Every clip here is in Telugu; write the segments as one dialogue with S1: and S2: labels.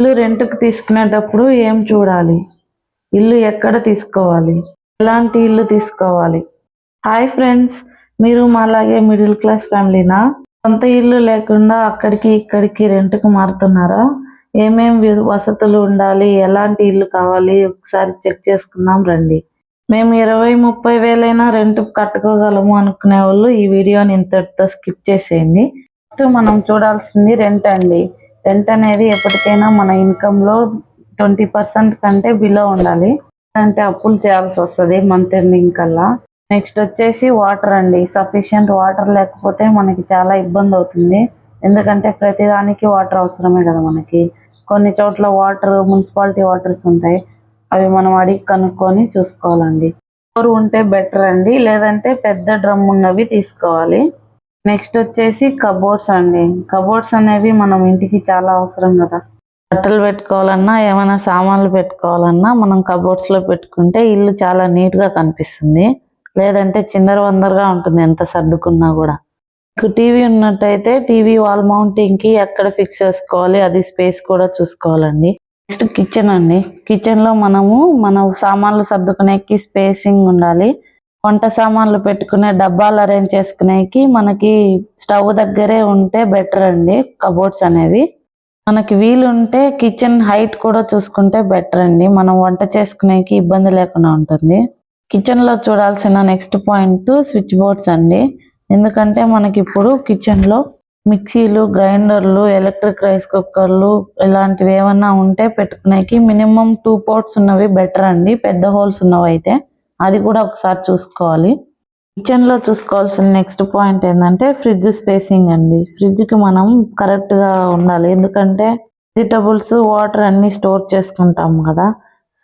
S1: ఇల్లు రెంట్కి తీసుకునేటప్పుడు ఏం చూడాలి? ఇల్లు ఎక్కడ తీసుకోవాలి? ఎలాంటి ఇల్లు తీసుకోవాలి? హాయ్ ఫ్రెండ్స్ మీరు మాలాగే మిడిల్ క్లాస్ ఫ్యామిలీనా? సొంత ఇల్లు లేకుండా అక్కడికి ఇక్కడికి రెంట్కి మారుతున్నారా? ఏమేం వసతులు ఉండాలి? ఎలాంటి ఇల్లు కావాలి? ఒకసారి చెక్ చేసుకుందాం రండి. మేము ఇరవై ముప్పై వేలైనా రెంట్ కట్టుకోగలము అనుకునే వాళ్ళు ఈ వీడియోని ఇంతటితో స్కిప్ చేసేయండి. ఫస్ట్ మనం చూడాల్సింది రెంట్ అండి. రెంట్ అనేది ఎప్పటికైనా మన ఇన్కమ్లో ట్వంటీ పర్సెంట్ కంటే బిలో ఉండాలి. అంటే అప్పులు చేయాల్సి వస్తుంది మంత్ ఎండింగ్ కల్లా. నెక్స్ట్ వచ్చేసి వాటర్ అండి. సఫిషియంట్ వాటర్ లేకపోతే మనకి చాలా ఇబ్బంది అవుతుంది. ఎందుకంటే ప్రతిదానికి వాటర్ అవసరమే కదా మనకి. కొన్ని చోట్ల వాటర్ మున్సిపాలిటీ వాటర్స్ ఉంటాయి. అవి మనం అడిగి కనుక్కొని చూసుకోవాలండి. బోర్ ఉంటే బెటర్ అండి. లేదంటే పెద్ద డ్రమ్ ఉన్నవి తీసుకోవాలి. నెక్స్ట్ వచ్చేసి కబోర్డ్స్ అండి. కబోర్డ్స్ అనేవి మనం ఇంటికి చాలా అవసరం కదా. బట్టలు పెట్టుకోవాలన్నా ఏమైనా సామాన్లు పెట్టుకోవాలన్నా మనం కబోర్డ్స్లో పెట్టుకుంటే ఇల్లు చాలా నీట్గా కనిపిస్తుంది. లేదంటే చిందర వందరగా ఉంటుంది ఎంత సర్దుకున్నా కూడా. మీకు టీవీ ఉన్నట్టయితే టీవీ వాల్ మౌంటింగ్కి ఎక్కడ ఫిక్స్ చేసుకోవాలి అది స్పేస్ కూడా చూసుకోవాలండి. నెక్స్ట్ కిచెన్ అండి. కిచెన్లో మనము మన సామాన్లు సర్దుకునేకి స్పేసింగ్ ఉండాలి. వంట సామాన్లు పెట్టుకునే డబ్బాలు అరేంజ్ చేసుకునేకి మనకి స్టవ్ దగ్గరే ఉంటే బెటర్ అండి కబోర్డ్స్ అనేవి. మనకి వీలుంటే కిచెన్ హైట్ కూడా చూసుకుంటే బెటర్ అండి. మనం వంట చేసుకునేకి ఇబ్బంది లేకుండా ఉంటుంది. కిచెన్లో చూడాల్సిన నెక్స్ట్ పాయింట్ స్విచ్ బోర్డ్స్ అండి. ఎందుకంటే మనకి ఇప్పుడు కిచెన్లో మిక్సీలు గ్రైండర్లు ఎలక్ట్రిక్ రైస్ కుక్కర్లు ఇలాంటివి ఏమన్నా ఉంటే పెట్టుకునేకి మినిమం టూ పోర్ట్స్ ఉన్నవి బెటర్ అండి. పెద్ద హోల్స్ ఉన్నవి అయితే అది కూడా ఒకసారి చూసుకోవాలి. కిచెన్లో చూసుకోవాల్సిన నెక్స్ట్ పాయింట్ ఏంటంటే ఫ్రిడ్జ్ స్పేసింగ్ అండి. ఫ్రిడ్జ్కి మనం కరెక్ట్గా ఉండాలి. ఎందుకంటే వెజిటబుల్స్ వాటర్ అన్ని స్టోర్ చేసుకుంటాం కదా.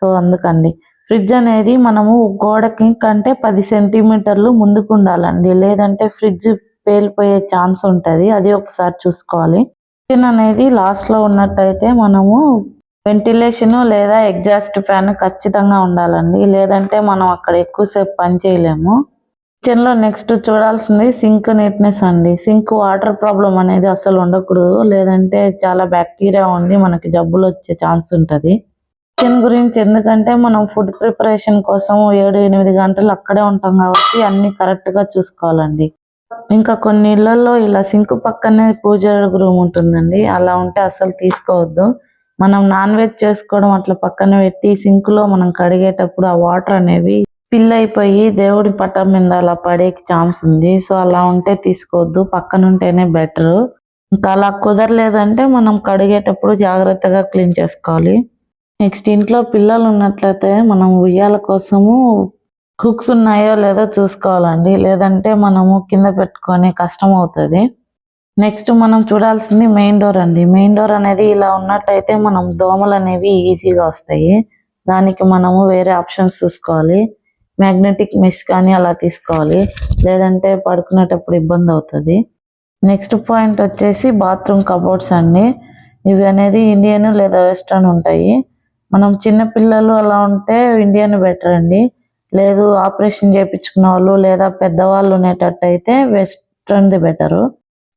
S1: సో అందుకండి. ఫ్రిడ్జ్ అనేది మనము గోడకి కంటే పది సెంటీమీటర్లు ముందుకు ఉండాలండి. లేదంటే ఫ్రిడ్జ్ పేలిపోయే ఛాన్స్ ఉంటుంది. అది ఒకసారి చూసుకోవాలి. కిచెన్ అనేది లాస్ట్లో ఉన్నట్టయితే మనము వెంటిలేషన్ లేదా ఎగ్జాస్ట్ ఫ్యాన్ ఖచ్చితంగా ఉండాలండి. లేదంటే మనం అక్కడ ఎక్కువసేపు పని చేయలేము. కిచెన్లో నెక్స్ట్ చూడాల్సింది సింక్ నీట్నెస్ అండి. సింక్ వాటర్ ప్రాబ్లం అనేది అసలు ఉండకూడదు. లేదంటే చాలా బ్యాక్టీరియా ఉండి మనకి జబ్బులు వచ్చే ఛాన్స్ ఉంటది. కిచెన్ గురించి ఎందుకంటే మనం ఫుడ్ ప్రిపరేషన్ కోసం ఏడు ఎనిమిది గంటలు అక్కడే ఉంటాం కాబట్టి అన్ని కరెక్ట్గా చూసుకోవాలండి. ఇంకా కొన్ని ఇళ్ళలో ఇలా సింక్ పక్కనే పూజ రూమ్ ఉంటుందండి. అలా ఉంటే అసలు తీసుకోవద్దు. మనం నాన్ వెజ్ చేసుకోవడం అట్లా పక్కన పెట్టి సింక్లో మనం కడిగేటప్పుడు ఆ వాటర్ అనేవి ఫిల్ అయిపోయి దేవుడి పట్టం మీద అలా పడేకి ఛాన్స్ ఉంది. సో అలా ఉంటే తీసుకోవద్దు. పక్కన ఉంటేనే బెటర్ ఇంకా అలా కుదరలేదంటే మనం కడిగేటప్పుడు జాగ్రత్తగా క్లీన్ చేసుకోవాలి. నెక్స్ట్ ఇంట్లో పిల్లలు ఉన్నట్లయితే మనం ఉయ్యాల కోసము హుక్స్ ఉన్నాయో లేదో చూసుకోవాలండి. లేదంటే మనము కింద పెట్టుకొని కష్టం అవుతుంది. నెక్స్ట్ మనం చూడాల్సింది మెయిన్ డోర్ అండి. మెయిన్ డోర్ అనేది ఇలా ఉన్నట్టయితే మనం దోమలు అనేవి ఈజీగా వస్తాయి. దానికి మనము వేరే ఆప్షన్స్ చూసుకోవాలి. మ్యాగ్నెటిక్ మిస్ కానీ అలా తీసుకోవాలి. లేదంటే పడుకునేటప్పుడు ఇబ్బంది అవుతుంది. నెక్స్ట్ పాయింట్ వచ్చేసి బాత్రూమ్ కబోర్డ్స్ అండి. ఇవి అనేది ఇండియన్ లేదా వెస్ట్రన్ ఉంటాయి. మనం చిన్న పిల్లలు అలా ఉంటే ఇండియన్ బెటర్ అండి. లేదు ఆపరేషన్ చేయించుకున్న వాళ్ళు లేదా పెద్దవాళ్ళు ఉండేటట్టు అయితే వెస్ట్రన్ది బెటరు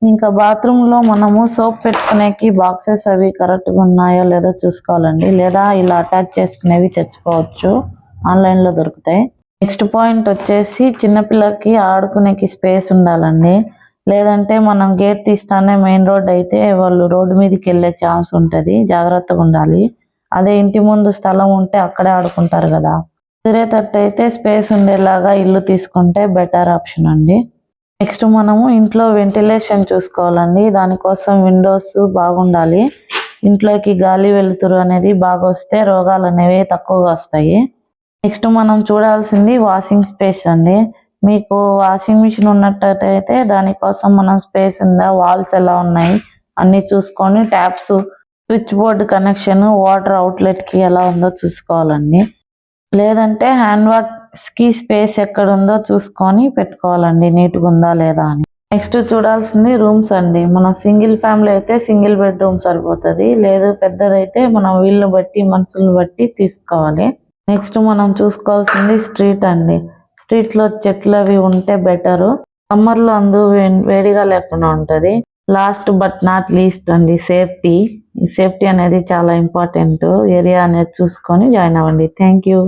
S1: ఇంకా బాత్రూమ్లో మనము సోప్ పెట్టుకునేకి బాక్సెస్ అవి కరెక్ట్గా ఉన్నాయో లేదో చూసుకోవాలండి. లేదా ఇలా అటాచ్ చేసుకునేవి తెచ్చుకోవచ్చు. ఆన్లైన్లో దొరుకుతాయి. నెక్స్ట్ పాయింట్ వచ్చేసి చిన్నపిల్లకి ఆడుకునేకి స్పేస్ ఉండాలండి. లేదంటే మనం గేట్ తీస్తానే మెయిన్ రోడ్ అయితే వాళ్ళు రోడ్డు మీదకి వెళ్ళే ఛాన్స్ ఉంటుంది. జాగ్రత్తగా ఉండాలి. అదే ఇంటి ముందు స్థలం ఉంటే అక్కడే ఆడుకుంటారు కదా. తిరేటట్టు అయితే స్పేస్ ఉండేలాగా ఇల్లు తీసుకుంటే బెటర్ ఆప్షన్ అండి. నెక్స్ట్ మనము ఇంట్లో వెంటిలేషన్ చూసుకోవాలండి. దానికోసం విండోస్ బాగుండాలి. ఇంట్లోకి గాలి వెలుతురు అనేది బాగా వస్తే రోగాలు అనేవి తక్కువగా వస్తాయి. నెక్స్ట్ మనం చూడాల్సింది వాషింగ్ స్పేస్ అండి. మీకు వాషింగ్ మిషన్ ఉన్నట్టయితే దానికోసం మనం స్పేస్ ఉందా వాల్స్ ఎలా ఉన్నాయి అన్ని చూసుకొని taps switch board connection water అవుట్లెట్కి ఎలా ఉందో చూసుకోవాలండి. లేదంటే హ్యాండ్ వాష్ స్కీ స్పేస్ ఎక్కడ ఉందో చూసుకొని పెట్టుకోవాలండి. నీట్గా ఉందా లేదా అని. నెక్స్ట్ చూడాల్సింది రూమ్స్ అండి. మనం సింగిల్ ఫ్యామిలీ అయితే సింగిల్ బెడ్రూమ్ సరిపోతుంది. లేదు పెద్దదైతే మనం వీళ్ళని బట్టి మనుషులను బట్టి తీసుకోవాలి. నెక్స్ట్ మనం చూసుకోవాల్సింది స్ట్రీట్ అండి. స్ట్రీట్లో చెట్లు అవి ఉంటే బెటర్. సమ్మర్లో అందు వేడిగా లేకుండా ఉంటది. లాస్ట్ బట్ నాట్ లీస్ట్ అండి సేఫ్టీ. సేఫ్టీ అనేది చాలా ఇంపార్టెంట్. ఏరియా అనేది చూసుకొని జాయిన్ అవ్వండి. Thank you.